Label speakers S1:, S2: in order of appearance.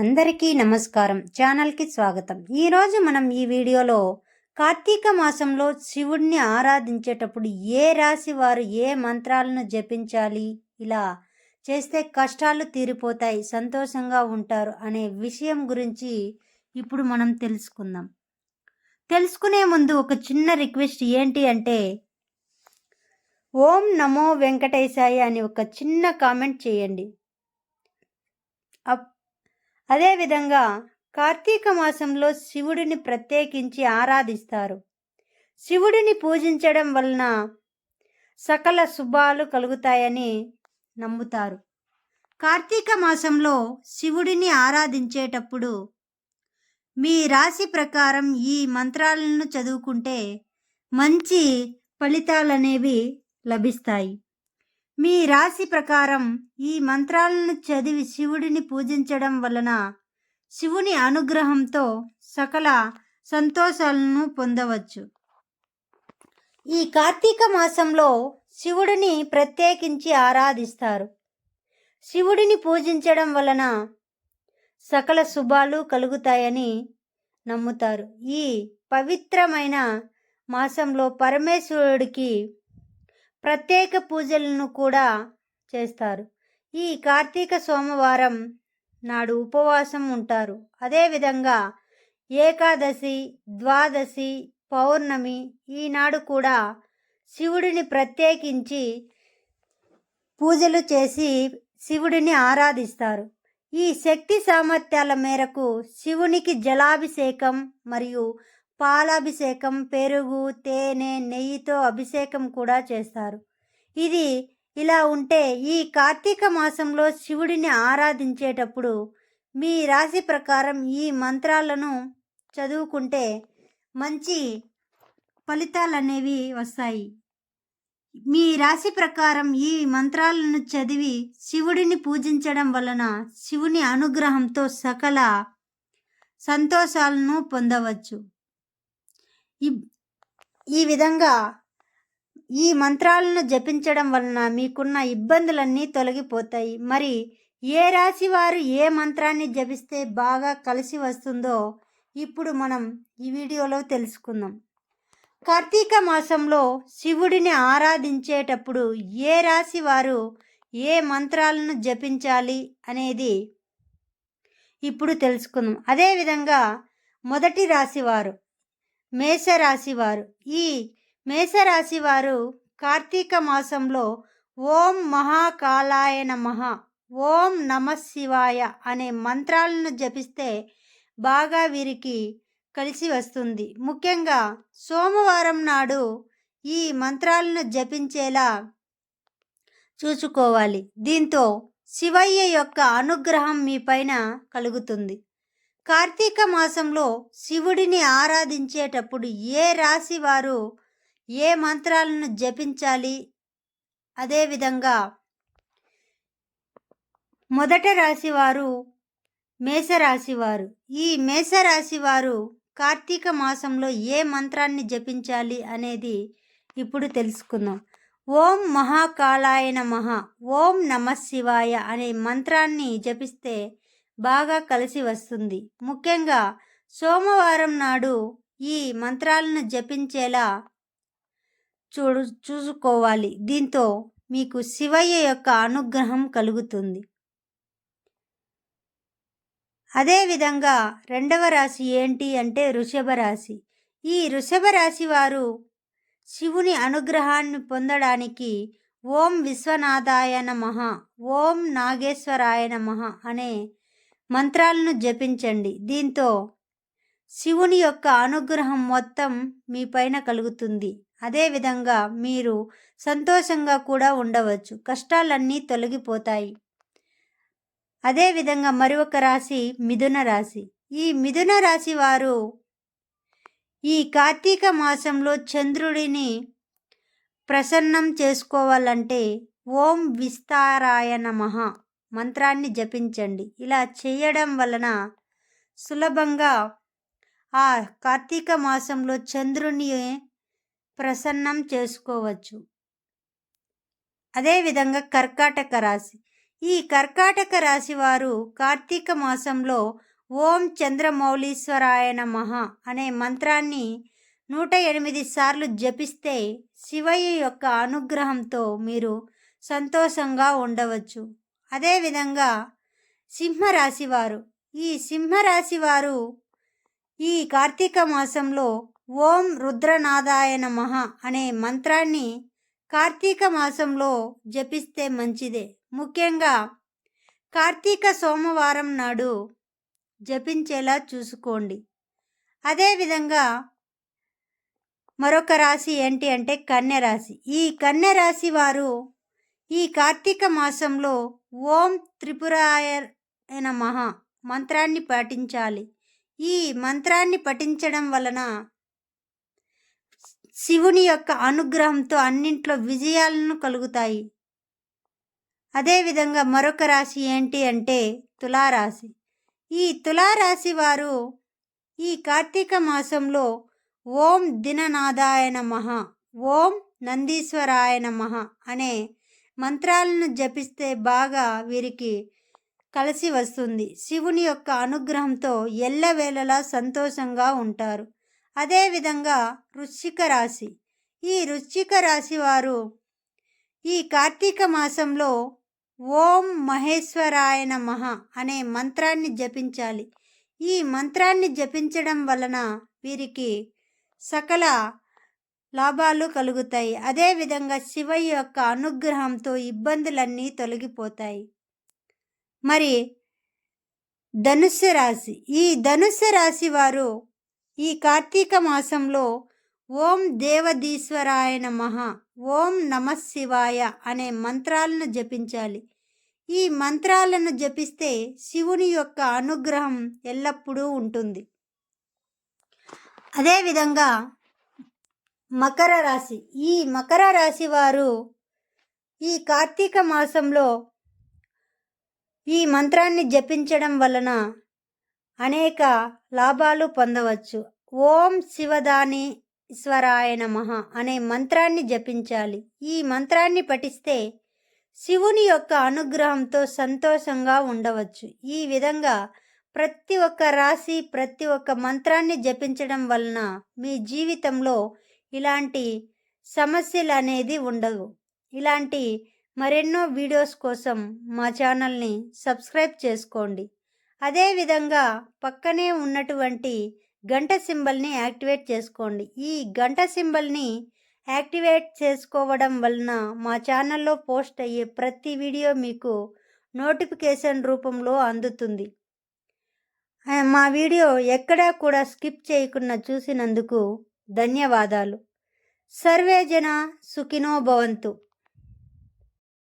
S1: అందరికీ నమస్కారం. ఛానల్కి స్వాగతం. ఈరోజు మనం ఈ వీడియోలో కార్తీక మాసంలో శివుడిని ఆరాధించేటప్పుడు ఏ రాశి వారు ఏ మంత్రాలను జపించాలి ఇలా చేస్తే కష్టాలు తీరిపోతాయి సంతోషంగా ఉంటారు అనే విషయం గురించి ఇప్పుడు మనం తెలుసుకుందాం. తెలుసుకునే ముందు ఒక చిన్న రిక్వెస్ట్ ఏంటి అంటే ఓం నమో వెంకటేశాయ అని ఒక చిన్న కామెంట్ చేయండి. అప్ అదేవిధంగా కార్తీక మాసంలో శివుడిని ప్రత్యేకించి ఆరాధిస్తారు. శివుడిని పూజించడం వలన సకల శుభాలు కలుగుతాయని నమ్ముతారు. కార్తీక మాసంలో శివుడిని ఆరాధించేటప్పుడు మీ రాశి ప్రకారం ఈ మంత్రాలను చదువుకుంటే మంచి ఫలితాలనేవి లభిస్తాయి. మీ రాశి ప్రకారం ఈ మంత్రాలను చదివి శివుడిని పూజించడం వలన శివుని అనుగ్రహంతో సకల సంతోషాలను పొందవచ్చు. ఈ కార్తీక మాసంలో శివుడిని ప్రత్యేకించి ఆరాధిస్తారు. శివుడిని పూజించడం వలన సకల శుభాలు కలుగుతాయని నమ్ముతారు. ఈ పవిత్రమైన మాసంలో పరమేశ్వరుడికి ప్రత్యేక పూజలను కూడా చేస్తారు. ఈ కార్తీక సోమవారం నాడు ఉపవాసం ఉంటారు. అదేవిధంగా ఏకాదశి ద్వాదశి పౌర్ణమి ఈనాడు కూడా శివుడిని ప్రత్యేకించి పూజలు చేసి శివుడిని ఆరాధిస్తారు. ఈ శక్తి సామర్థ్యాల మేరకు శివునికి జలాభిషేకం మరియు పాలాభిషేకం పెరుగు తేనె నెయ్యితో అభిషేకం కూడా చేస్తారు. ఇది ఇలా ఉంటే ఈ కార్తీక మాసంలో శివుడిని ఆరాధించేటప్పుడు మీ రాశి ప్రకారం ఈ మంత్రాలను చదువుకుంటే మంచి ఫలితాలు అనేవి వస్తాయి. మీ రాశి ప్రకారం ఈ మంత్రాలను చదివి శివుడిని పూజించడం వలన శివుని అనుగ్రహంతో సకల సంతోషాలను పొందవచ్చు. ఈ ఈ విధంగా ఈ మంత్రాలను జపించడం వలన మీకున్న ఇబ్బందులన్నీ తొలగిపోతాయి. మరి ఏ రాశి వారు ఏ మంత్రాన్ని జపిస్తే బాగా కలిసి వస్తుందో ఇప్పుడు మనం ఈ వీడియోలో తెలుసుకుందాం. కార్తీక మాసంలో శివుడిని ఆరాధించేటప్పుడు ఏ రాశి వారు ఏ మంత్రాలను జపించాలి అనేది ఇప్పుడు తెలుసుకుందాం. అదేవిధంగా మొదటి రాశివారు మేషరాశివారు. ఈ మేషరాశివారు కార్తీక మాసంలో ఓం మహాకాలాయ నమః ఓం నమ శివాయ అనే మంత్రాలను జపిస్తే బాగా వీరికి కలిసి వస్తుంది. ముఖ్యంగా సోమవారం నాడు ఈ మంత్రాలను జపించేలా చూసుకోవాలి. దీంతో శివయ్య యొక్క అనుగ్రహం మీ పైన కలుగుతుంది. కార్తీక మాసంలో శివుడిని ఆరాధించేటప్పుడు ఏ రాశి వారు ఏ మంత్రాలను జపించాలి? అదేవిధంగా మొదట రాశివారు మేషరాశివారు. ఈ మేషరాశివారు కార్తీక మాసంలో ఏ మంత్రాన్ని జపించాలి అనేది ఇప్పుడు తెలుసుకుందాం. ఓం మహాకాళాయన మహా ఓం నమ శివాయ అనే మంత్రాన్ని జపిస్తే బాగా కలిసి వస్తుంది. ముఖ్యంగా సోమవారం నాడు ఈ మంత్రాలను జపించేలా చూడు చూసుకోవాలి. దీంతో మీకు శివయ్య యొక్క అనుగ్రహం కలుగుతుంది. అదేవిధంగా రెండవ రాశి ఏంటి అంటే వృషభ రాశి. ఈ వృషభ రాశి వారు శివుని అనుగ్రహాన్ని పొందడానికి ఓం విశ్వనాథాయ నమ ఓం నాగేశ్వరాయ నమ అనే మంత్రాలను జపించండి. దీంతో శివుని యొక్క అనుగ్రహం మొత్తం మీ పైన కలుగుతుంది. అదేవిధంగా మీరు సంతోషంగా కూడా ఉండవచ్చు. కష్టాలన్నీ తొలగిపోతాయి. అదేవిధంగా మరి ఒక రాశి మిథున రాశి. ఈ మిథున రాశి వారు ఈ కార్తీక మాసంలో చంద్రుడిని ప్రసన్నం చేసుకోవాలంటే ఓం విస్తారాయ నమ. మంత్రాన్ని జపించండి. ఇలా చేయడం వలన సులభంగా ఆ కార్తీక మాసంలో చంద్రుని ప్రసన్నం చేసుకోవచ్చు. అదేవిధంగా కర్కాటక రాశి. ఈ కర్కాటక రాశి వారు కార్తీక మాసంలో ఓం చంద్రమౌళీశ్వరాయ మహా అనే మంత్రాన్ని నూట ఎనిమిది సార్లు జపిస్తే శివయ్య యొక్క అనుగ్రహంతో మీరు సంతోషంగా ఉండవచ్చు. అదేవిధంగా సింహరాశి వారు ఈ సింహరాశి వారు ఈ కార్తీక మాసంలో ఓం రుద్రనాదాయ నమః అనే మంత్రాన్ని కార్తీక మాసంలో జపిస్తే మంచిదే. ముఖ్యంగా కార్తీక సోమవారం నాడు జపించేలా చూసుకోండి. అదేవిధంగా మరొక రాశి ఏంటి అంటే కన్య రాశి ఈ కన్య రాశి వారు ఈ కార్తీక మాసంలో ఓం త్రిపురాయ మహా మంత్రాన్ని పాటించాలి. ఈ మంత్రాన్ని పఠించడం వలన శివుని యొక్క అనుగ్రహంతో అన్నింట్లో విజయాలను కలుగుతాయి. అదేవిధంగా మరొక రాశి ఏంటి అంటే తులారాశి. ఈ తులారాశి వారు ఈ కార్తీక మాసంలో ఓం దిననాదాయ మహా ఓం నందీశ్వరాయ నమః అనే మంత్రాలను జపిస్తే బాగా వీరికి కలిసి వస్తుంది. శివుని యొక్క అనుగ్రహంతో ఎల్లవేళలా సంతోషంగా ఉంటారు. అదేవిధంగా వృశ్చిక రాశి. ఈ వృశ్చిక రాశి వారు ఈ కార్తీక మాసంలో ఓం మహేశ్వరాయ నమః అనే మంత్రాన్ని జపించాలి. ఈ మంత్రాన్ని జపించడం వలన వీరికి సకల లాభాలు కలుగుతాయి. అదేవిధంగా శివయ్య యొక్క అనుగ్రహంతో ఇబ్బందులన్నీ తొలగిపోతాయి. మరి ధనుస్సు రాశి. ఈ ధనుస్సు రాశి వారు ఈ కార్తీక మాసంలో ఓం దేవదీశ్వరాయ మహా ఓం నమ శివాయ అనే మంత్రాలను జపించాలి. ఈ మంత్రాలను జపిస్తే శివుని యొక్క అనుగ్రహం ఎల్లప్పుడూ ఉంటుంది. అదేవిధంగా మకర రాశి. ఈ మకర రాశి వారు ఈ కార్తీక మాసంలో ఈ మంత్రాన్ని జపించడం వలన అనేక లాభాలు పొందవచ్చు. ఓం శివదాని ఈశ్వరాయ నమః అనే మంత్రాన్ని జపించాలి. ఈ మంత్రాన్ని పఠిస్తే శివుని యొక్క అనుగ్రహంతో సంతోషంగా ఉండవచ్చు. ఈ విధంగా ప్రతి ఒక్క రాశి ప్రతి ఒక్క మంత్రాన్ని జపించడం వలన మీ జీవితంలో ఇలాంటి సమస్యలు అనేది ఉండవు ఇలాంటి మరెన్నో వీడియోస్ కోసం మా ఛానల్ని సబ్స్క్రైబ్ చేసుకోండి. అదేవిధంగా పక్కనే ఉన్నటువంటి గంట సింబల్ని యాక్టివేట్ చేసుకోండి. ఈ గంట సింబల్ని యాక్టివేట్ చేసుకోవడం వలన మా ఛానల్లో పోస్ట్ అయ్యే ప్రతి వీడియో మీకు నోటిఫికేషన్ రూపంలో అందుతుంది. మా వీడియో ఎక్కడా కూడా స్కిప్ చేయకుండా చూసినందుకు ధన్యవాదాలు. సర్వే జన సుఖినో భవంతు.